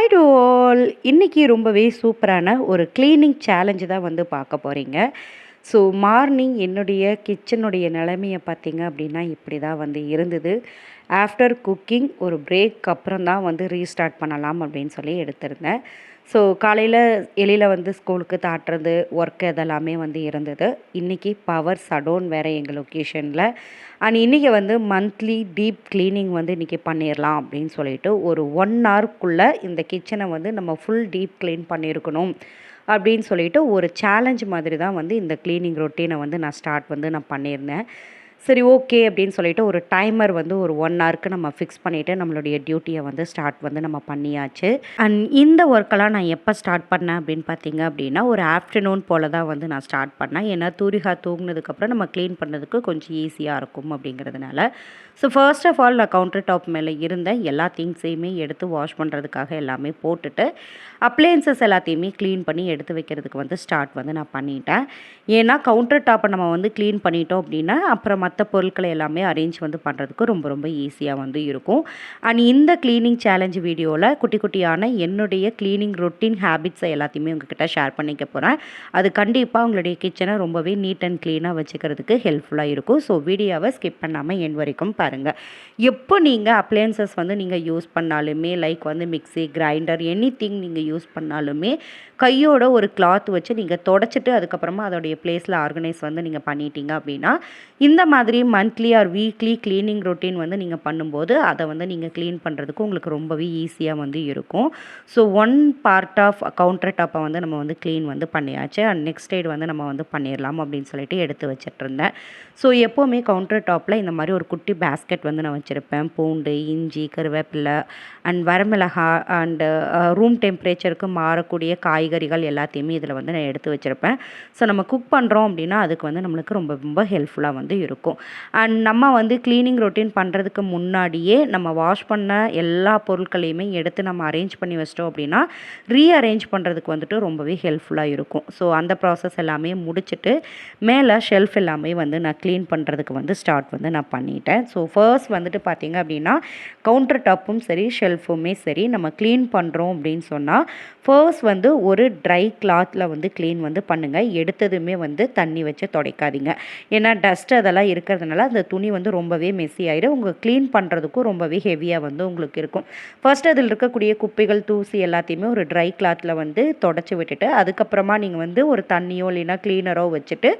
Hi to all இன்றைக்கி ரொம்பவே சூப்பரான ஒரு க்ளீனிங் சேலஞ்சு தான் வந்து பார்க்க போகிறீங்க ஸோ மார்னிங் என்னுடைய கிச்சனுடைய நிலைமையை பார்த்தீங்க அப்படின்னா இப்படி தான் வந்து இருந்தது. ஆஃப்டர் குக்கிங் ஒரு பிரேக் அப்புறம் தான் வந்து ரீஸ்டார்ட் பண்ணலாம் அப்படின்னு சொல்லி எடுத்திருந்தேன். ஸோ காலையில் எலியில் வந்து ஸ்கூலுக்கு தாட்டுறது ஒர்க் இதெல்லாமே வந்து இருந்தது. இன்றைக்கி பவர் சடோன் வேறு எங்கள் லொக்கேஷனில் அண்ட் இன்றைக்கி வந்து மந்த்லி டீப் க்ளீனிங் வந்து இன்றைக்கி பண்ணிடலாம் அப்படின்னு சொல்லிட்டு ஒரு ஒன் ஹவருக்குள்ளே இந்த கிச்சனை வந்து நம்ம ஃபுல் டீப் க்ளீன் பண்ணியிருக்கணும் அப்படின்னு சொல்லிட்டு ஒரு சேலஞ்ச் மாதிரி தான் வந்து இந்த க்ளீனிங் ரொட்டீனை வந்து நான் ஸ்டார்ட் வந்து நான் பண்ணியிருந்தேன். சரி ஓகே அப்படின்னு சொல்லிட்டு ஒரு டைமர் வந்து ஒரு ஒன் ஹவருக்கு நம்ம ஃபிக்ஸ் பண்ணிவிட்டு நம்மளுடைய டியூட்டியை வந்து ஸ்டார்ட் வந்து நம்ம பண்ணியாச்சு. அண்ட் இந்த ஒர்க்கெல்லாம் நான் எப்போ ஸ்டார்ட் பண்ணேன் அப்படின்னு பார்த்தீங்க அப்படின்னா ஒரு ஆஃப்டர்நூன் போல் தான் வந்து நான் ஸ்டார்ட் பண்ணேன். ஏன்னா தூரிகா தூங்கினதுக்கப்புறம் நம்ம க்ளீன் பண்ணதுக்கு கொஞ்சம் ஈஸியாக இருக்கும் அப்படிங்கிறதுனால. ஸோ ஃபர்ஸ்ட் ஆஃப் ஆல் நான் கவுண்டர் டாப் மேலே இருந்த எல்லா திங்ஸையுமே எடுத்து வாஷ் பண்ணுறதுக்காக எல்லாமே போட்டுட்டு அப்ளையன்சஸ் எல்லாத்தையுமே க்ளீன் பண்ணி எடுத்து வைக்கிறதுக்கு வந்து ஸ்டார்ட் வந்து நான் பண்ணிட்டேன். ஏன்னா கவுண்டர் டாப்பை நம்ம வந்து க்ளீன் பண்ணிட்டோம் அப்படின்னா அப்புறம் மற்ற பொருட்களை எல்லாமே அரேஞ்ச் வந்து பண்ணுறதுக்கு ரொம்ப ரொம்ப ஈஸியாக வந்து இருக்கும். அண்ட் இந்த க்ளீனிங் சேலஞ்ச் வீடியோவில் குட்டி குட்டியான என்னுடைய க்ளீனிங் ரொட்டீன் ஹேபிட்ஸை எல்லாத்தையுமே உங்ககிட்ட ஷேர் பண்ணிக்க போகிறேன் அது கண்டிப்பாக உங்களுடைய கிச்சனை ரொம்பவே நீட் அண்ட் க்ளீனாக வச்சுக்கிறதுக்கு ஹெல்ப்ஃபுல்லாக இருக்கும். ஸோ வீடியோவை ஸ்கிப் பண்ணாமல் என் வரைக்கும் பாருங்கள் எப்போ நீங்கள் அப்ளையன்சஸ் வந்து நீங்கள் யூஸ் பண்ணாலுமே லைக் வந்து மிக்ஸி கிரைண்டர் எனி திங் நீங்கள் யூஸ் பண்ணாலுமே கையோட ஒரு கிளாத் வச்சு நீங்கள் தொடச்சிட்டு அதுக்கப்புறமா அதோடைய பிளேஸில் ஆர்கனைஸ் வந்து நீங்கள் பண்ணிட்டீங்க அப்படின்னா இந்த மாதிரி monthly or weekly cleaning routine வந்து நீங்கள் பண்ணும்போது அதை வந்து நீங்கள் க்ளீன் பண்ணுறதுக்கு உங்களுக்கு ரொம்பவே ஈஸியாக வந்து இருக்கும். So one part of counter டாப்பை வந்து நம்ம வந்து க்ளீன் வந்து பண்ணியாச்சு. அண்ட் நெக்ஸ்ட் சைடு வந்து நம்ம வந்து பண்ணிடலாம் அப்படின்னு சொல்லிட்டு எடுத்து வச்சிட்டு இருந்தேன். ஸோ எப்போவுமே கவுண்டர் டாப்பில் இந்த மாதிரி ஒரு குட்டி பேக் பேஸ்கெட் வந்து நான் வச்சுருப்பேன். பூண்டு இஞ்சி கருவேப்பிலை அண்ட் வரமிளகா அண்டு ரூம் டெம்பரேச்சருக்கு மாறக்கூடிய காய்கறிகள் எல்லாத்தையுமே இதில் வந்து நான் எடுத்து வச்சுருப்பேன். ஸோ நம்ம குக் பண்ணுறோம் அப்படின்னா அதுக்கு வந்து நம்மளுக்கு ரொம்ப ரொம்ப ஹெல்ப்ஃபுல்லாக வந்து இருக்கும். அண்ட் நம்ம வந்து க்ளீனிங் ரொட்டீன் பண்ணுறதுக்கு முன்னாடியே நம்ம வாஷ் பண்ண எல்லா பொருட்களையுமே எடுத்து நம்ம அரேஞ்ச் பண்ணி வச்சிட்டோம் அப்படின்னா ரீஅரேஞ்ச் பண்ணுறதுக்கு வந்துட்டு ரொம்பவே ஹெல்ப்ஃபுல்லாக இருக்கும். ஸோ அந்த ப்ராசஸ் எல்லாமே முடிச்சுட்டு மேலே ஷெல்ஃப் எல்லாமே வந்து நான் க்ளீன் பண்ணுறதுக்கு வந்து ஸ்டார்ட் வந்து நான் பண்ணிட்டேன். ஸோ ஸோ ஃபர்ஸ்ட் வந்துட்டு பார்த்திங்க அப்படின்னா கவுண்டர் டாப்பும் சரி ஷெல்ஃபுமே சரி நம்ம க்ளீன் பண்ணுறோம் அப்படின்னு சொன்னால் ஃபர்ஸ்ட் வந்து ஒரு ட்ரை கிளாத்தில் வந்து க்ளீன் வந்து பண்ணுங்கள் எடுத்ததுமே வந்து தண்ணி வச்சு துடைக்காதீங்க. ஏன்னா டஸ்ட் அதெல்லாம் இருக்கிறதுனால அந்த துணி வந்து ரொம்பவே மெஸ்ஸி ஆகிடும் உங்கள் க்ளீன் பண்ணுறதுக்கும் ரொம்பவே ஹெவியாக வந்து உங்களுக்கு இருக்கும். ஃபர்ஸ்ட் அதில் இருக்கக்கூடிய குப்பைகள் தூசி எல்லாத்தையுமே ஒரு ட்ரை கிளாத்தில் வந்து தொடச்சி விட்டுட்டு அதுக்கப்புறமா நீங்கள் வந்து ஒரு தண்ணியோ இல்லைன்னா க்ளீனரோ வச்சுட்டு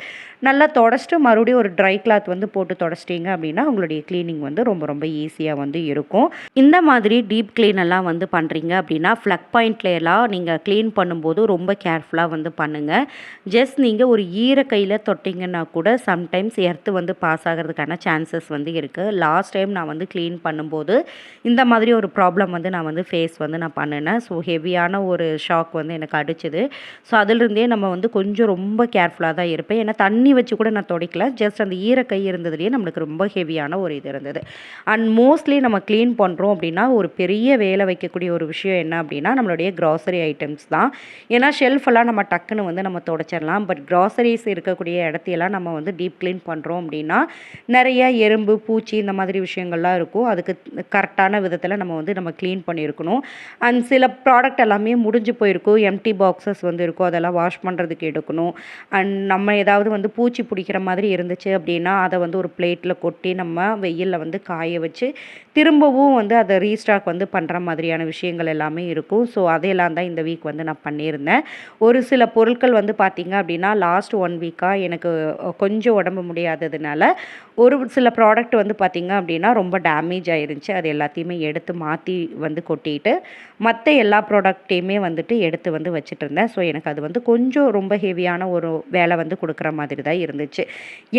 நல்லா தொடச்சிட்டு மறுபடியும் ஒரு ட்ரை கிளாத் வந்து போட்டு தொடச்சிட்டிங்க அப்படின்னா உங்களுடைய க்ளீனிங் வந்து ரொம்ப ரொம்ப ஈஸியாக வந்து இருக்கும். இந்த மாதிரி டீப் க்ளீன் எல்லாம் வந்து பண்ணுறீங்க அப்படின்னா ஃப்ளக் பாயிண்ட்ல எல்லாம் நீங்கள் க்ளீன் பண்ணும்போது ரொம்ப கேர்ஃபுல்லாக வந்து பண்ணுங்கள் ஜஸ்ட் நீங்கள் ஒரு ஈர கையில் தொட்டிங்கன்னா கூட சம்டைம்ஸ் எர்த்து வந்து பாஸ் ஆகிறதுக்கான சான்சஸ் வந்து இருக்குது லாஸ்ட் டைம் நான் வந்து க்ளீன் பண்ணும்போது இந்த மாதிரி ஒரு ப்ராப்ளம் வந்து நான் வந்து ஃபேஸ் வந்து நான் பண்ணினேன். ஸோ ஹெவியான ஒரு ஷாக் வந்து எனக்கு அடிச்சுது. ஸோ அதிலிருந்தே நம்ம வந்து கொஞ்சம் ரொம்ப கேர்ஃபுல்லாக தான் இருப்பேன். ஏன்னா தண்ணி வச்சு கூட நான் துடைக்கல. ஜஸ்ட் அந்த ஈர கை இருந்ததுலேயே நம்மளுக்கு ரொம்ப ஹெவியான ஒரு இது இருந்தது அண்ட் மோஸ்ட்லி நம்ம க்ளீன் பண்ணுறோம் அப்படின்னா ஒரு பெரிய வேலை வைக்கக்கூடிய ஒரு விஷயம் என்ன அப்படின்னா நம்மளுடைய க்ராசரி ஐட்டம்ஸ் தான். ஏன்னா ஷெல்ஃப் எல்லாம் நம்ம டக்குன்னு வந்து நம்ம தொடச்சிடலாம். பட் க்ராசரிஸ் இருக்கக்கூடிய இடத்தையெல்லாம் நம்ம வந்து டீப் க்ளீன் பண்ணுறோம் அப்படின்னா நிறைய எறும்பு பூச்சி இந்த மாதிரி விஷயங்கள்லாம் இருக்கும். அதுக்கு கரெக்டான விதத்தில் நம்ம வந்து நம்ம க்ளீன் பண்ணியிருக்கணும். அண்ட் சில ப்ராடக்ட் எல்லாமே முடிஞ்சு போயிருக்கும். எம்டி பாக்ஸஸ் வந்து இருக்கும். அதெல்லாம் வாஷ் பண்ணுறதுக்கு எடுக்கணும். அண்ட் நம்ம ஏதாவது வந்து பூச்சி பிடிக்கிற மாதிரி இருந்துச்சு அப்படின்னா அதை வந்து ஒரு பிளேட்டில் கொட்டி நம்ம வெயிலில் வந்து காய வச்சு திரும்பவும் வந்து அதை ரீஸ்டாக் வந்து பண்ணுற மாதிரியான விஷயங்கள் எல்லாமே இருக்கும். ஸோ அதையெல்லாம் தான் இந்த வீக் வந்து நான் பண்ணியிருந்தேன். ஒரு சில பொருட்கள் வந்து பார்த்திங்க அப்படின்னா லாஸ்ட் ஒன் வீக்காக எனக்கு கொஞ்சம் உடம்பு முடியாததுனால ஒரு சில ப்ராடக்ட் வந்து பார்த்திங்க அப்படின்னா ரொம்ப டேமேஜ் ஆயிருந்துச்சு. அது எல்லாத்தையுமே எடுத்து மாற்றி வந்து கொட்டிட்டு மற்ற எல்லா ப்ராடக்ட்டையுமே வந்துட்டு எடுத்து வந்து வச்சுட்டு இருந்தேன் ஸோ எனக்கு அது வந்து கொஞ்சம் ரொம்ப ஹெவியான ஒரு வேலை வந்து கொடுக்குற மாதிரி தான் இருந்துச்சு.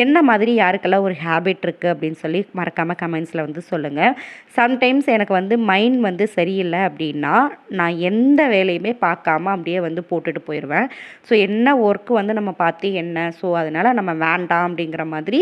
என்ன மாதிரி யாருக்கெல்லாம் ஒரு ஹேபிட் இருக்குது அப்படின்னு சொல்லி மறக்காமல் கமெண்ட்ஸில் வந்து சொல்லுங்கள் சம்டைம்ஸ் எனக்கு வந்து மைண்ட் வந்து சரியில்லை அப்படின்னா நான் எந்த வேலையுமே பார்க்காம அப்படியே வந்து போட்டுட்டு போயிடுவேன். ஸோ என்ன ஒர்க்கு வந்து நம்ம பார்த்து என்ன? ஸோ அதனால் நம்ம வேண்டாம் அப்படிங்கிற மாதிரி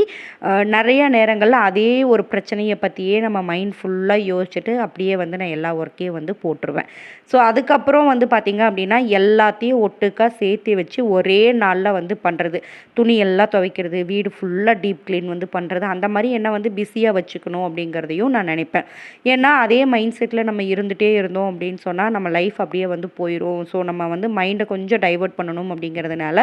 நிறைய நேரங்களில் அதே ஒரு பிரச்சனையை பற்றியே நம்ம மைண்ட் ஃபுல்லாக யோசிச்சுட்டு அப்படியே வந்து நான் எல்லா ஒர்க்கையும் வந்து போட்டுருவேன். ஸோ அதுக்கப்புறம் வந்து பார்த்திங்க அப்படின்னா எல்லாத்தையும் ஒட்டுக்கா சேர்த்து வச்சு ஒரே நாளில் வந்து பண்ணுறது துணி எல்லாம் துவைக்கிறது வீடு ஃபுல்லாக டீப் க்ளீன் வந்து பண்ணுறது அந்த மாதிரி என்ன வந்து பிஸியாக வச்சுக்கணும் அப்படிங்கிறதையும் நான் நினைப்பேன். நினைப்பேன். ஏன்னா அதே மைண்ட் செட்டில் நம்ம இருந்துகிட்டே இருந்தோம் அப்படின்னு சொன்னால் நம்ம லைஃப் அப்படியே வந்து போயிடும் ஸோ நம்ம வந்து மைண்டை கொஞ்சம் டைவர்ட் பண்ணணும் அப்படிங்கிறதுனால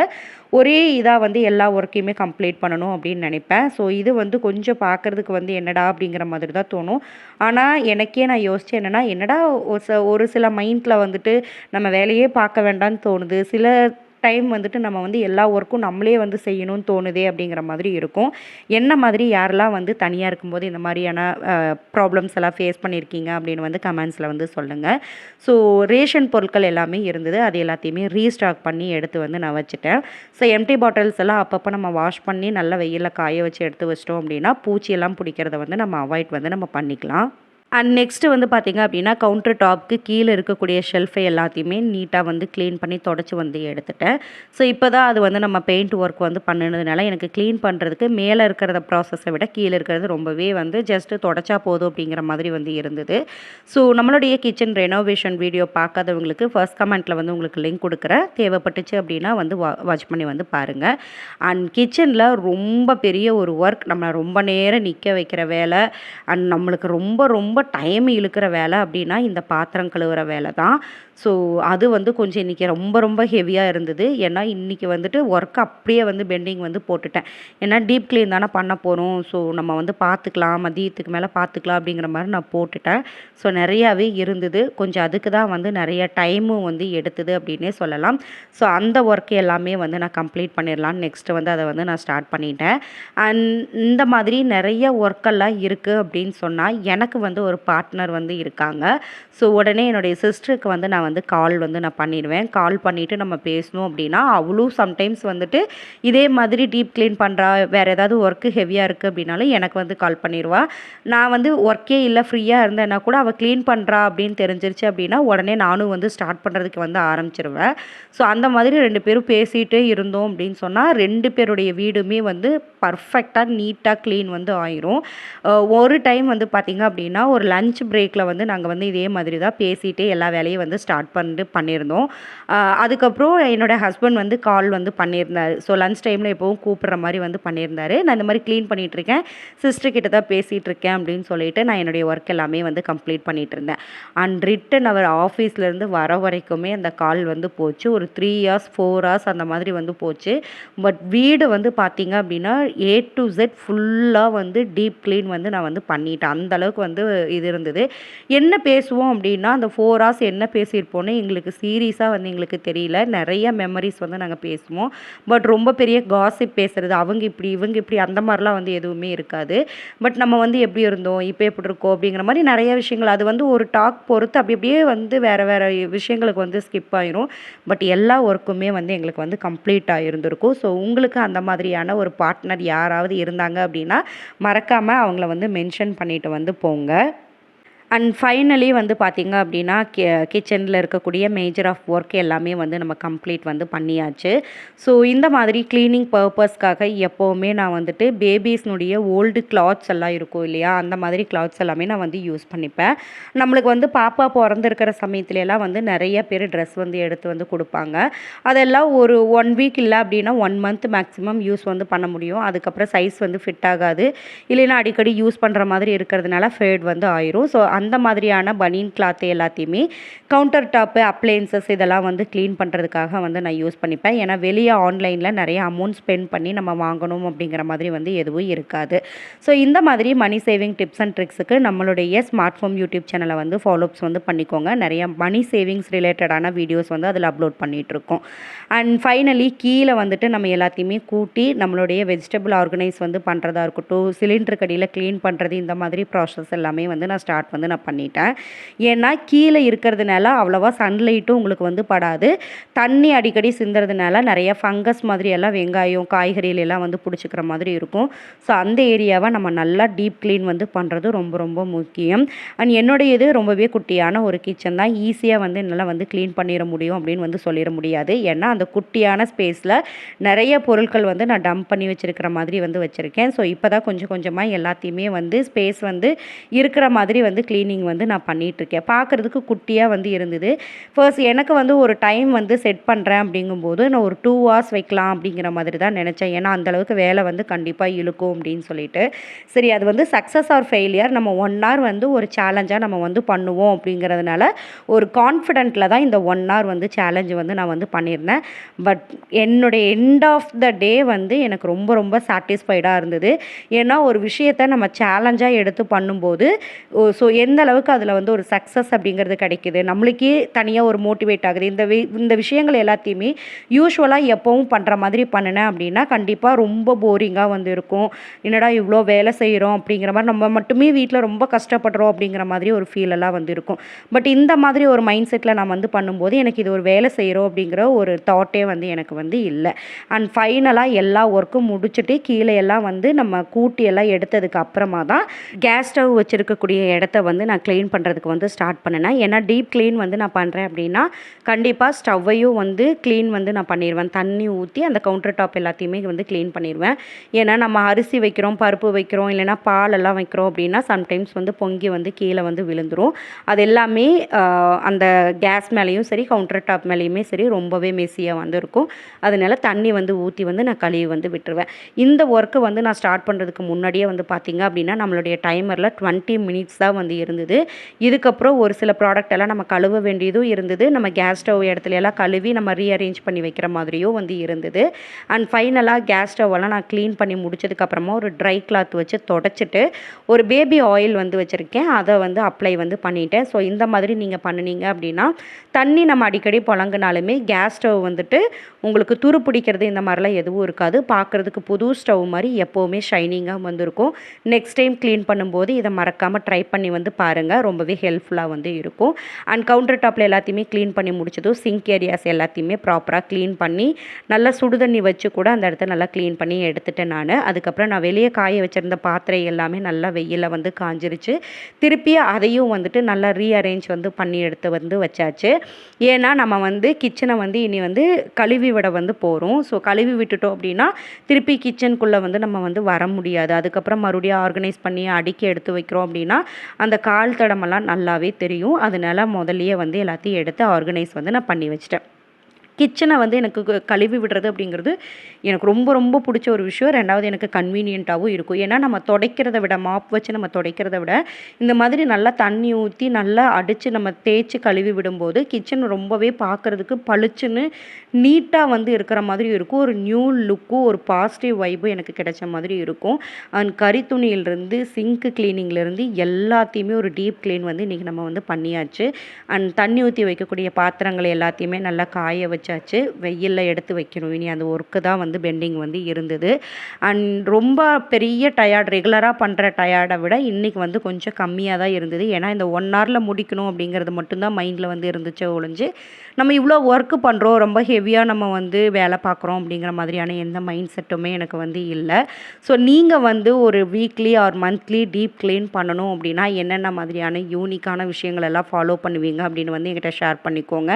ஒரே இதாக வந்து எல்லா ஒர்க்கையுமே கம்ப்ளீட் பண்ணணும் அப்படின்னு நினைப்பேன். ஸோ இது வந்து கொஞ்சம் பார்க்குறதுக்கு வந்து என்னடா அப்படிங்கிற மாதிரி தான் தோணும். ஆனால் எனக்கே நான் யோசித்தேன் என்னென்னா என்னடா ஒரு சில மைண்டில் வந்துட்டு நம்ம வேலையே பார்க்க வேண்டாம்னு தோணுது. சில டைம் வந்துட்டு நம்ம வந்து எல்லா ஒர்க்கும் நம்மளே வந்து செய்யணும்னு தோணுதே அப்படிங்கிற மாதிரி இருக்கும். என்ன மாதிரி யாரெல்லாம் வந்து தனியாக இருக்கும்போது இந்த மாதிரியான ப்ராப்ளம்ஸ் எல்லாம் ஃபேஸ் பண்ணியிருக்கீங்க அப்படின்னு வந்து கமெண்ட்ஸில் வந்து சொல்லுங்கள் ஸோ ரேஷன் பொருட்கள் எல்லாமே இருந்தது. அது எல்லாத்தையுமே ரீஸ்டாக் பண்ணி எடுத்து வந்து நான் வச்சுட்டேன். ஸோ எம்டி பாட்டில்ஸ் எல்லாம் அப்பப்போ நம்ம வாஷ் பண்ணி நல்லா வெயிலில் காய வச்சு எடுத்து வச்சிட்டோம் அப்படின்னா பூச்சியெல்லாம் பிடிக்கிறத வந்து நம்ம அவாய்ட் வந்து நம்ம பண்ணிக்கலாம். அண்ட் நெக்ஸ்ட்டு வந்து பார்த்திங்க அப்படின்னா கவுண்டர் டாப்க்கு கீழே இருக்கக்கூடிய ஷெல்ஃபை எல்லாத்தையுமே நீட்டாக வந்து க்ளீன் பண்ணி தொடச்சி வந்து எடுத்துட்டேன். ஸோ இப்போ தான் அது வந்து நம்ம பெயிண்ட் ஒர்க் வந்து பண்ணினதுனால எனக்கு க்ளீன் பண்ணுறதுக்கு மேலே இருக்கிறத ப்ராசஸை விட கீழே இருக்கிறது ரொம்பவே வந்து ஜஸ்ட்டு தொடச்சா போதும் அப்படிங்கிற மாதிரி வந்து இருந்தது. ஸோ நம்மளுடைய கிச்சன் ரெனோவேஷன் வீடியோ பார்க்காதவங்களுக்கு ஃபர்ஸ்ட் கமெண்ட்டில் வந்து உங்களுக்கு லிங்க் கொடுக்குறேன். தேவைப்பட்டுச்சு அப்படின்னா வந்து வா வாட்ச் பண்ணி வந்து பாருங்கள் அண்ட் கிச்சனில் ரொம்ப பெரிய ஒரு ஒர்க் நம்ம ரொம்ப நேரம் நிற்க வைக்கிற வேலை. அண்ட் நம்மளுக்கு ரொம்ப ரொம்ப ரொம்ப டைம் இழுக்கிற வேலை அப்படின்னா இந்த பாத்திரம் கழுவுற வேலை தான் ஸோ அது வந்து கொஞ்சம் இன்றைக்கி ரொம்ப ரொம்ப ஹெவியாக இருந்தது. ஏன்னா இன்றைக்கி வந்துட்டு ஒர்க் அப்படியே வந்து பெண்டிங் வந்து போட்டுட்டேன். ஏன்னா டீப் க்ளீன் தானே பண்ண போகிறோம் ஸோ நம்ம வந்து பார்த்துக்கலாம் மதியத்துக்கு மேலே பார்த்துக்கலாம் அப்படிங்கிற மாதிரி நான் போட்டுட்டேன். ஸோ நிறையாவே இருந்தது. கொஞ்சம் அதுக்கு தான் வந்து நிறைய டைமும் வந்து எடுத்தது அப்படின்னே சொல்லலாம். ஸோ அந்த ஒர்க் எல்லாமே வந்து நான் கம்ப்ளீட் பண்ணிடலாம் நெக்ஸ்ட்டு வந்து அதை வந்து நான் ஸ்டார்ட் பண்ணிட்டேன். அண்ட் இந்த மாதிரி நிறைய ஒர்க்கெல்லாம் இருக்குது அப்படின்னு சொன்னால் எனக்கு வந்து ஒரு பார்ட்னர் வந்து இருக்காங்க. ஸோ உடனே என்னுடைய சிஸ்டருக்கு வந்து நான் வந்து கால் வந்து நான் பண்ணிடுவேன். கால் பண்ணிவிட்டு நம்ம பேசணும் அப்படின்னா அவளும் சம்டைம்ஸ் வந்துட்டு இதே மாதிரி டீப் க்ளீன் பண்ணுறா வேறு ஏதாவது ஒர்க்கு ஹெவியாக இருக்குது அப்படின்னாலும் எனக்கு வந்து கால் பண்ணிடுவா. நான் வந்து ஒர்க்கே இல்லை ஃப்ரீயாக இருந்தேன்னா கூட அவள் க்ளீன் பண்ணுறா அப்படின்னு தெரிஞ்சிருச்சு அப்படின்னா உடனே நானும் வந்து ஸ்டார்ட் பண்ணுறதுக்கு வந்து ஆரம்பிச்சிருவேன். ஸோ அந்த மாதிரி ரெண்டு பேரும் பேசிகிட்டே இருந்தோம் அப்படின்னு சொன்னால் ரெண்டு பேருடைய வீடுமே வந்து பர்ஃபெக்டாக நீட்டாக க்ளீன் வந்து ஆயிரும். ஒரு டைம் வந்து பார்த்திங்க அப்படின்னா ஒரு லஞ்ச் பிரேக்கில் வந்து நாங்கள் வந்து இதே மாதிரி தான் பேசிகிட்டே எல்லா வேலையும் வந்து ஸ்டார்ட் பண்ணிட்டு பண்ணியிருந்தோம். அதுக்கப்புறம் என்னோடய ஹஸ்பண்ட் வந்து கால் வந்து பண்ணியிருந்தார். ஸோ லன்ச் டைமில் எப்போவும் கூப்பிட்ற மாதிரி வந்து பண்ணியிருந்தார். நான் இந்த மாதிரி க்ளீன் பண்ணிகிட்ருக்கேன். சிஸ்டர் கிட்ட தான் பேசிகிட்டு இருக்கேன் அப்படின்னு சொல்லிட்டு நான் என்னுடைய ஒர்க் எல்லாமே வந்து கம்ப்ளீட் பண்ணிகிட்டு இருந்தேன் அண்ட் ரிட்டன் அவர் ஆஃபீஸ்லேருந்து வர வரைக்குமே அந்த கால் வந்து போச்சு. ஒரு த்ரீ இயர்ஸ் ஃபோர் ஹவர்ஸ் அந்த மாதிரி வந்து போச்சு. பட் வீடு வந்து பார்த்திங்க அப்படின்னா ஏ டு ஜெட் ஃபுல்லாக வந்து டீப் க்ளீன் வந்து நான் வந்து பண்ணிட்டேன். அந்தளவுக்கு வந்து இது இருந்தது. என்ன பேசுவோம் அப்படின்னா அந்த ஃபோர் ஹவர்ஸ் என்ன பேசியிருப்போன்னு எங்களுக்கு சீரியஸாக வந்து எங்களுக்கு தெரியல. நிறைய மெமரிஸ் வந்து நாங்கள் பேசுவோம். பட் ரொம்ப பெரிய காசிப் பேசுகிறது அவங்க இப்படி இவங்க இப்படி அந்த மாதிரிலாம் வந்து எதுவுமே இருக்காது. பட் நம்ம வந்து எப்படி இருந்தோம்? இப்போ எப்படி இருக்கோம்? அப்படிங்கிற மாதிரி நிறைய விஷயங்கள். அது வந்து ஒரு டாக் பொறுத்து அப்படி அப்படியே வந்து வேறு வேறு விஷயங்களுக்கு வந்து ஸ்கிப் ஆயிரும். பட் எல்லா ஒர்க்குமே வந்து எங்களுக்கு வந்து கம்ப்ளீட்டாக இருந்திருக்கும். ஸோ உங்களுக்கு அந்த மாதிரியான ஒரு பார்ட்னர் யாராவது இருந்தாங்க அப்படின்னா மறக்காமல் அவங்கள வந்து மென்ஷன் பண்ணிட்டு வந்து போங்க. அண்ட் ஃபைனலி வந்து பார்த்திங்க அப்படின்னா கி கிச்சனில் இருக்கக்கூடிய மேஜர் ஆஃப் ஒர்க் எல்லாமே வந்து நம்ம கம்ப்ளீட் வந்து பண்ணியாச்சு. ஸோ இந்த மாதிரி க்ளீனிங் பர்பஸ்க்காக எப்போவுமே நான் வந்துட்டு பேபிஸ்னுடைய ஓல்டு கிளாத்ஸ் எல்லாம் இருக்கும் இல்லையா அந்த மாதிரி கிளாத்ஸ் எல்லாமே நான் வந்து யூஸ் பண்ணிப்பேன். நம்மளுக்கு வந்து பாப்பா பிறந்திருக்கிற சமயத்துலலாம் வந்து நிறைய பேர் ட்ரெஸ் வந்து எடுத்து வந்து கொடுப்பாங்க. அதெல்லாம் ஒரு ஒன் வீக் இல்லை அப்படின்னா ஒன் மந்த் மேக்ஸிமம் யூஸ் வந்து பண்ண முடியும். அதுக்கப்புறம் சைஸ் வந்து ஃபிட் ஆகாது. இல்லைன்னா அடிக்கடி யூஸ் பண்ணுற மாதிரி இருக்கிறதுனால ஃபேட் வந்து ஆயிரும். ஸோ அந்த மாதிரியான பனியன் கிளாத்து எல்லாத்தையுமே கவுண்டர் டாப்பு அப்ளைன்சஸ் இதெல்லாம் வந்து க்ளீன் பண்ணுறதுக்காக வந்து நான் யூஸ் பண்ணிப்பேன். ஏன்னா வெளியே ஆன்லைனில் நிறைய அமௌண்ட் ஸ்பெண்ட் பண்ணி நம்ம வாங்கணும் அப்படிங்கிற மாதிரி வந்து எதுவும் இருக்காது. ஸோ இந்த மாதிரி மணி சேவிங் டிப்ஸ் அண்ட் ட்ரிக்ஸுக்கு நம்மளுடைய ஸ்மார்ட் ஃபோன் யூடியூப் சேனலை வந்து ஃபாலோப்ஸ் வந்து பண்ணிக்கோங்க. நிறைய மணி சேவிங்ஸ் ரிலேட்டடான வீடியோஸ் வந்து அதில் அப்லோட் பண்ணிகிட்ருக்கோம் அண்ட் ஃபைனலி கீழே வந்துட்டு நம்ம எல்லாத்தையுமே கூட்டி நம்மளுடைய வெஜிடபிள் ஆர்கனைஸ் வந்து பண்ணுறதா இருக்கட்டும் சிலிண்டர் கடியில் க்ளீன் பண்ணுறது இந்த மாதிரி ப்ராசஸ் எல்லாமே வந்து நான் ஸ்டார்ட் வந்து நான் பண்ணிட்டேன். ஏன்னா கீழே இருக்கிறதுனால அவ்வளோவா சன்லைட்டும் உங்களுக்கு வந்து படாது. தண்ணி அடிக்கடி சிந்துறதுனால நிறைய ஃபங்கஸ் மாதிரி எல்லாம் வெங்காயம் காய்கறியிலெல்லாம் வந்து பிடிச்சிக்கிற மாதிரி இருக்கும். ஸோ அந்த ஏரியாவை நம்ம நல்லா டீப் க்ளீன் வந்து பண்ணுறது ரொம்ப ரொம்ப முக்கியம். அண்ட் என்னுடைய இது ரொம்பவே குட்டியான ஒரு கிச்சன் தான். ஈஸியாக வந்து என்னால் வந்து க்ளீன் பண்ணிட முடியும் அப்படின்னு வந்து சொல்லிட முடியாது. ஏன்னா அந்த குட்டியான ஸ்பேஸில் நிறைய பொருட்கள் வந்து நான் டம்ப் பண்ணி வச்சுருக்கிற மாதிரி வந்து வச்சுருக்கேன். ஸோ இப்போ தான் கொஞ்சம் கொஞ்சமாக எல்லாத்தையுமே வந்து ஸ்பேஸ் வந்து இருக்கிற மாதிரி வந்து க்ளீன் க்ளீனிங் வந்து நான் பண்ணிகிட்ருக்கேன் பார்க்குறதுக்கு குட்டியாக வந்து இருந்தது. ஃபர்ஸ்ட் எனக்கு வந்து ஒரு டைம் வந்து செட் பண்ணுறேன் அப்படிங்கும்போது நான் ஒரு டூ ஹவர்ஸ் வைக்கலாம் அப்படிங்கிற மாதிரி தான் நினச்சேன். ஏன்னா அந்தளவுக்கு வேலை வந்து கண்டிப்பாக இழுக்கும் அப்படின்னு சொல்லிட்டு. சரி அது வந்து சக்ஸஸ் ஆர் ஃபெயிலியர் நம்ம ஒன் ஹவர் வந்து ஒரு சேலஞ்சாக நம்ம வந்து பண்ணுவோம் அப்படிங்கிறதுனால ஒரு கான்ஃபிடென்ட்டில் தான் இந்த ஒன் ஹவர் வந்து சேலஞ்சு வந்து நான் வந்து பண்ணியிருந்தேன். பட் என்னுடைய எண்ட் ஆஃப் த டே வந்து எனக்கு ரொம்ப ரொம்ப சாட்டிஸ்ஃபைடாக இருந்தது. ஏன்னா ஒரு விஷயத்தை நம்ம சேலஞ்சாக எடுத்து பண்ணும்போது ஸோ எந்த அளவுக்கு அதில் வந்து ஒரு சக்ஸஸ் அப்படிங்கிறது கிடைக்குது? நம்மளுக்கே தனியாக ஒரு மோட்டிவேட் ஆகுது. இந்த வி இந்த விஷயங்கள் எல்லாத்தையுமே யூஸ்வலாக எப்போவும் பண்ணுற மாதிரி பண்ணினேன் அப்படின்னா கண்டிப்பாக ரொம்ப போரிங்காக வந்து இருக்கும். என்னடா இவ்வளோ வேலை செய்கிறோம் அப்படிங்கிற மாதிரி நம்ம மட்டுமே வீட்டில் ரொம்ப கஷ்டப்படுறோம் அப்படிங்கிற மாதிரி ஒரு ஃபீல் எல்லாம் வந்து இருக்கும். பட் இந்த மாதிரி ஒரு மைண்ட் செட்டில் நான் வந்து பண்ணும்போது எனக்கு இது ஒரு வேலை செய்கிறோம் அப்படிங்கிற ஒரு தாட்டே வந்து எனக்கு வந்து இல்லை. அண்ட் ஃபைனலாக எல்லா ஒர்க்கும் முடிச்சுட்டு கீழே எல்லாம் வந்து நம்ம கூட்டி எல்லாம் எடுத்ததுக்கு அப்புறமா தான் கேஸ் ஸ்டவ் வச்சுருக்கக்கூடிய இடத்த வந்து நான் க்ளீன் பண்ணுறதுக்கு வந்து ஸ்டார்ட் பண்ணினேன் ஏன்னா டீப் க்ளீன் வந்து நான் பண்ணுறேன் அப்படின்னா கண்டிப்பாக ஸ்டவ்வையும் வந்து க்ளீன் வந்து நான் பண்ணிடுவேன் தண்ணி ஊற்றி அந்த கவுண்டர் டாப் எல்லாத்தையுமே வந்து க்ளீன் பண்ணிடுவேன் ஏன்னா நம்ம அரிசி வைக்கிறோம் பருப்பு வைக்கிறோம் இல்லைனா பாலெல்லாம் வைக்கிறோம் அப்படின்னா சம்டைம்ஸ் வந்து பொங்கி வந்து கீழே வந்து விழுந்துடும் அது எல்லாமே அந்த கேஸ் மேலேயும் சரி கவுண்டர் டாப் மேலேயுமே சரி ரொம்பவே மெஸியாக வந்து இருக்கும். அதனால தண்ணி வந்து ஊற்றி வந்து நான் கழுவி வந்து விட்டுருவேன். இந்த ஒர்க்கு வந்து நான் ஸ்டார்ட் பண்ணுறதுக்கு முன்னாடியே வந்து பார்த்தீங்க அப்படின்னா நம்மளுடைய டைமரில் டுவெண்ட்டி மினிட்ஸ் தான் வந்து இருந்தது. இதுக்கப்புறம் ஒரு சில ப்ராடக்ட் எல்லாம் நம்ம கழுவ வேண்டியதும் இருந்தது. நம்ம கேஸ் ஸ்டவ் இடத்துல எல்லாம் கழுவி நம்ம ரீஅரேஞ்ச் பண்ணி வைக்கிற மாதிரியும் வந்து இருந்தது. அண்ட் ஃபைனலாக கேஸ் ஸ்டவ்வெல்லாம் நான் க்ளீன் பண்ணி முடிச்சதுக்கப்புறமா ஒரு ட்ரை கிளாத் வச்சு தொடச்சிட்டு ஒரு பேபி ஆயில் வந்து வச்சுருக்கேன். அதை வந்து அப்ளை வந்து பண்ணிட்டேன். ஸோ இந்த மாதிரி நீங்கள் பண்ணுனீங்க அப்படின்னா தண்ணி நம்ம அடிக்கடி புழங்கினாலுமே கேஸ் ஸ்டவ் வந்துட்டு உங்களுக்கு துரு பிடிக்கிறது இந்த மாதிரிலாம் எதுவும் இருக்காது. பார்க்குறதுக்கு புது ஸ்டவ் மாதிரி எப்போவுமே ஷைனிங்காக வந்திருக்கும். நெக்ஸ்ட் டைம் க்ளீன் பண்ணும்போது இதை மறக்காமல் ட்ரை பண்ணி வந்து பாருங்கள் ரொம்பவே ஹெல்ப்ஃபுல்லாக வந்து இருக்கும். அண்ட் கவுண்டர் டாப்பில் எல்லாத்தையுமே க்ளீன் பண்ணி முடிச்சதும் சிங்க் ஏரியாஸ் எல்லாத்தையுமே ப்ராப்பராக க்ளீன் பண்ணி நல்லா சுடு தண்ணி வச்சு கூட அந்த இடத்த நல்லா க்ளீன் பண்ணி எடுத்துட்டேன் நான். அதுக்கப்புறம் நான் வெளியே காய வச்சுருந்த பாத்திரம் எல்லாமே நல்லா வெயிலில் வந்து காஞ்சிருச்சு. திருப்பி அதையும் வந்துட்டு நல்லா ரீஅரேஞ்ச் வந்து பண்ணி எடுத்து வந்து வச்சாச்சு. ஏன்னா நம்ம வந்து கிச்சனை வந்து இனி வந்து கழுவி விட வந்து போகிறோம் ஸோ கழுவி விட்டுட்டோம் அப்படின்னா திருப்பி கிச்சனுக்குள்ளே வந்து நம்ம வந்து வர முடியாது. அதுக்கப்புறம் மறுபடியும் ஆர்கனைஸ் பண்ணி அடுக்கி எடுத்து வைக்கிறோம் அப்படின்னா அந்த கால் தடமெல்லாம் நல்லாவே தெரியும். அதனால முதல்லையே வந்து எல்லாத்தையும் எடுத்து ஆர்கனைஸ் வந்து நான் பண்ணி வச்சிட்டேன். கிச்சனை வந்து எனக்கு கழுவி விடுறது அப்படிங்கிறது எனக்கு ரொம்ப ரொம்ப பிடிச்ச ஒரு விஷயம். ரெண்டாவது எனக்கு கன்வீனியண்ட்டாகவும் இருக்கும். ஏன்னா நம்ம துடைக்கிறத விட மாப் வச்சு நம்ம துடைக்கிறத விட இந்த மாதிரி நல்லா தண்ணி ஊற்றி நல்லா அடித்து நம்ம தேய்ச்சி கழுவி விடும்போது கிச்சன் ரொம்பவே பார்க்குறதுக்கு பளிச்சுன்னு நீட்டாக வந்து இருக்கிற மாதிரி இருக்கும். ஒரு நியூ லுக்கும் ஒரு பாசிட்டிவ் வைபும் எனக்கு கிடைச்ச மாதிரி இருக்கும். அண்ட் கறி துணியிலிருந்து சிங்க்கு கிளீனிங்லேருந்து எல்லாத்தையுமே ஒரு டீப் க்ளீன் வந்து இன்றைக்கி நம்ம வந்து பண்ணியாச்சு. அண்ட் தண்ணி ஊற்றி வைக்கக்கூடிய பாத்திரங்கள் எல்லாத்தையுமே நல்லா காய வச்சு வச்சாச்சு வெயிலில் எடுத்து வைக்கணும். இனி அந்த ஒர்க்கு தான் வந்து பெண்டிங் வந்து இருந்தது. அண்ட் ரொம்ப பெரிய டயர்ட் ரெகுலராக பண்ணுற டயர்டை விட இன்றைக்கி வந்து கொஞ்சம் கம்மியாக தான் இருந்தது. ஏன்னா இந்த ஒன் ஹவரில் முடிக்கணும் அப்படிங்கிறது மட்டும்தான் மைண்டில் வந்து இருந்துச்சு ஒழிஞ்சு. நம்ம இவ்வளோ ஒர்க்கு பண்ணுறோம் ரொம்ப ஹெவியாக நம்ம வந்து வேலை பார்க்குறோம் அப்படிங்கிற மாதிரியான எந்த மைண்ட் செட்டுமே எனக்கு வந்து இல்லை. ஸோ நீங்கள் வந்து ஒரு weekly or monthly deep clean பண்ணணும் அப்படின்னா என்னென்ன மாதிரியான யூனிக்கான விஷயங்கள் எல்லாம் ஃபாலோ பண்ணுவீங்க அப்படின்னு வந்து என்கிட்ட ஷேர் பண்ணிக்கோங்க.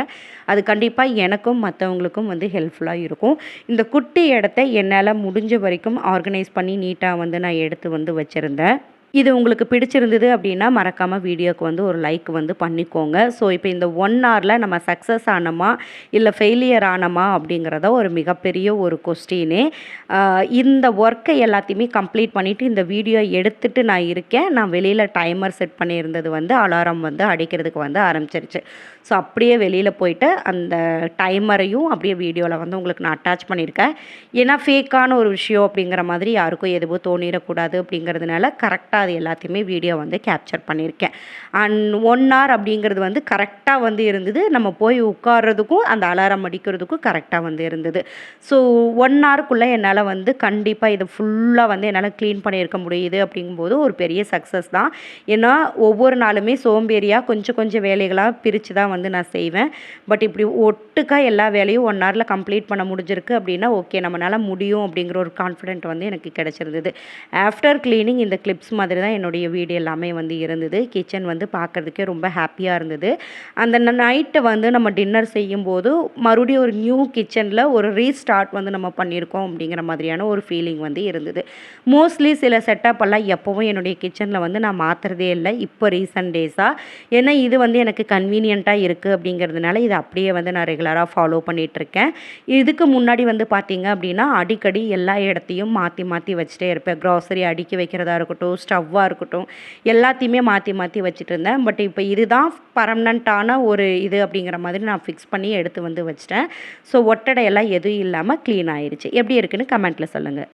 அது கண்டிப்பாக எனக்கும் மற்றவங்களுக்கும் வந்து ஹெல்ப்ஃபுல்லாக இருக்கும். இந்த குட்டி இடத்த என்னால் முடிஞ்ச வரைக்கும் ஆர்கனைஸ் பண்ணி நீட்டாக வந்து நான் எடுத்து வந்து வச்சுருந்தேன். இது உங்களுக்கு பிடிச்சிருந்தது அப்படின்னா மறக்காமல் வீடியோக்கு வந்து ஒரு லைக் வந்து பண்ணிக்கோங்க. ஸோ இப்போ இந்த ஒன் ஹவரில் நம்ம சக்ஸஸ் ஆனோமா இல்லை ஃபெயிலியர் ஆனோமா அப்படிங்கிறத ஒரு மிகப்பெரிய ஒரு கொஸ்டினே இந்த ஒர்க்கை எல்லாத்தையுமே கம்ப்ளீட் பண்ணிவிட்டு இந்த வீடியோ எடுத்துகிட்டு நான் இருக்கேன். நான் வெளியில் டைமர் செட் பண்ணியிருந்தது வந்து அலாரம் வந்து அடிக்கிறதுக்கு வந்து ஆரம்பிச்சிருச்சு. ஸோ அப்படியே வெளியில் போயிட்டு அந்த டைமரையும் அப்படியே வீடியோவில் வந்து உங்களுக்கு நான் அட்டாச் பண்ணியிருக்கேன். ஏன்னா ஃபேக்கான ஒரு விஷயம் அப்படிங்கிற மாதிரி யாருக்கும் எதுவும் தோணிடக்கூடாது அப்படிங்கிறதுனால கரெக்டாக அது எல்லாத்தையுமே வீடியோ வந்து கேப்சர் பண்ணியிருக்கேன். அண்ட் ஒன் ஹவர் அப்படிங்கிறது வந்து கரெக்டாக வந்து இருந்தது. நம்ம போய் உட்கார்றதுக்கும் அந்த அலாரம் அடிக்கிறதுக்கும் கரெக்டாக வந்து இருந்தது. ஸோ ஒன் ஹவருக்குள்ளே என்னால் வந்து கண்டிப்பாக இதை ஃபுல்லாக வந்து என்னால் க்ளீன் பண்ணியிருக்க முடியுது அப்படிங்கும்போது ஒரு பெரிய சக்ஸஸ் தான். ஏன்னா ஒவ்வொரு நாளுமே சோம்பேறியாக கொஞ்சம் கொஞ்சம் வேலைகளாக பிரித்து தான் வந்து நான் செய்வேன். பட் இப்படி ஒட்டுக்கா எல்லா வேலையும் ஒன் ஹவரில் கம்ப்ளீட் பண்ண முடிஞ்சிருக்கு அப்படின்னா ஓகே நம்மளால் முடியும் அப்படிங்கிற ஒரு கான்ஃபிடென்ட் வந்து எனக்கு கிடச்சிருந்தது. ஆஃப்டர் க்ளீனிங் இந்த கிளிப்ஸ் மாதிரி மாதிரி தான் என்னுடைய வீடு எல்லாமே வந்து இருந்தது. கிச்சன் வந்து பார்க்குறதுக்கே ரொம்ப ஹாப்பியாக இருந்தது. அந்த நைட்டை வந்து நம்ம டின்னர் செய்யும்போது மறுபடியும் ஒரு நியூ கிச்சனில் ஒரு ரீஸ்டார்ட் வந்து நம்ம பண்ணியிருக்கோம் அப்படிங்கிற மாதிரியான ஒரு ஃபீலிங் வந்து இருந்தது. மோஸ்ட்லி சில செட்டப் எல்லாம் எப்போவும் என்னுடைய கிச்சனில் வந்து நான் மாற்றுறதே இல்லை. இப்போ ரீசன்ட் டேஸாக ஏன்னா இது வந்து எனக்கு கன்வீனியண்ட்டாக இருக்குது அப்படிங்கிறதுனால இதை அப்படியே வந்து நான் ரெகுலராக ஃபாலோ பண்ணிகிட்ருக்கேன் இதுக்கு முன்னாடி வந்து பார்த்திங்க அப்படின்னா அடிக்கடி எல்லா இடத்தையும் மாற்றி மாற்றி வச்சுட்டே இருப்பேன். க்ராசரி அடுக்கி வைக்கிறதா இருக்கட்டும் ஸ்டவ்வாக இருக்கட்டும் எல்லாத்தையுமே மாற்றி மாற்றி வச்சுட்டு இருந்தேன் பட் இப்போ இதுதான் பர்மனண்ட்டான ஒரு இது அப்படிங்கிற மாதிரி நான் ஃபிக்ஸ் பண்ணி எடுத்து வந்து வச்சிட்டேன். ஸோ ஒட்டடையெல்லாம் எதுவும் இல்லாமல் க்ளீன் ஆயிடுச்சு எப்படி இருக்குன்னு கமெண்ட்டில் சொல்லுங்கள்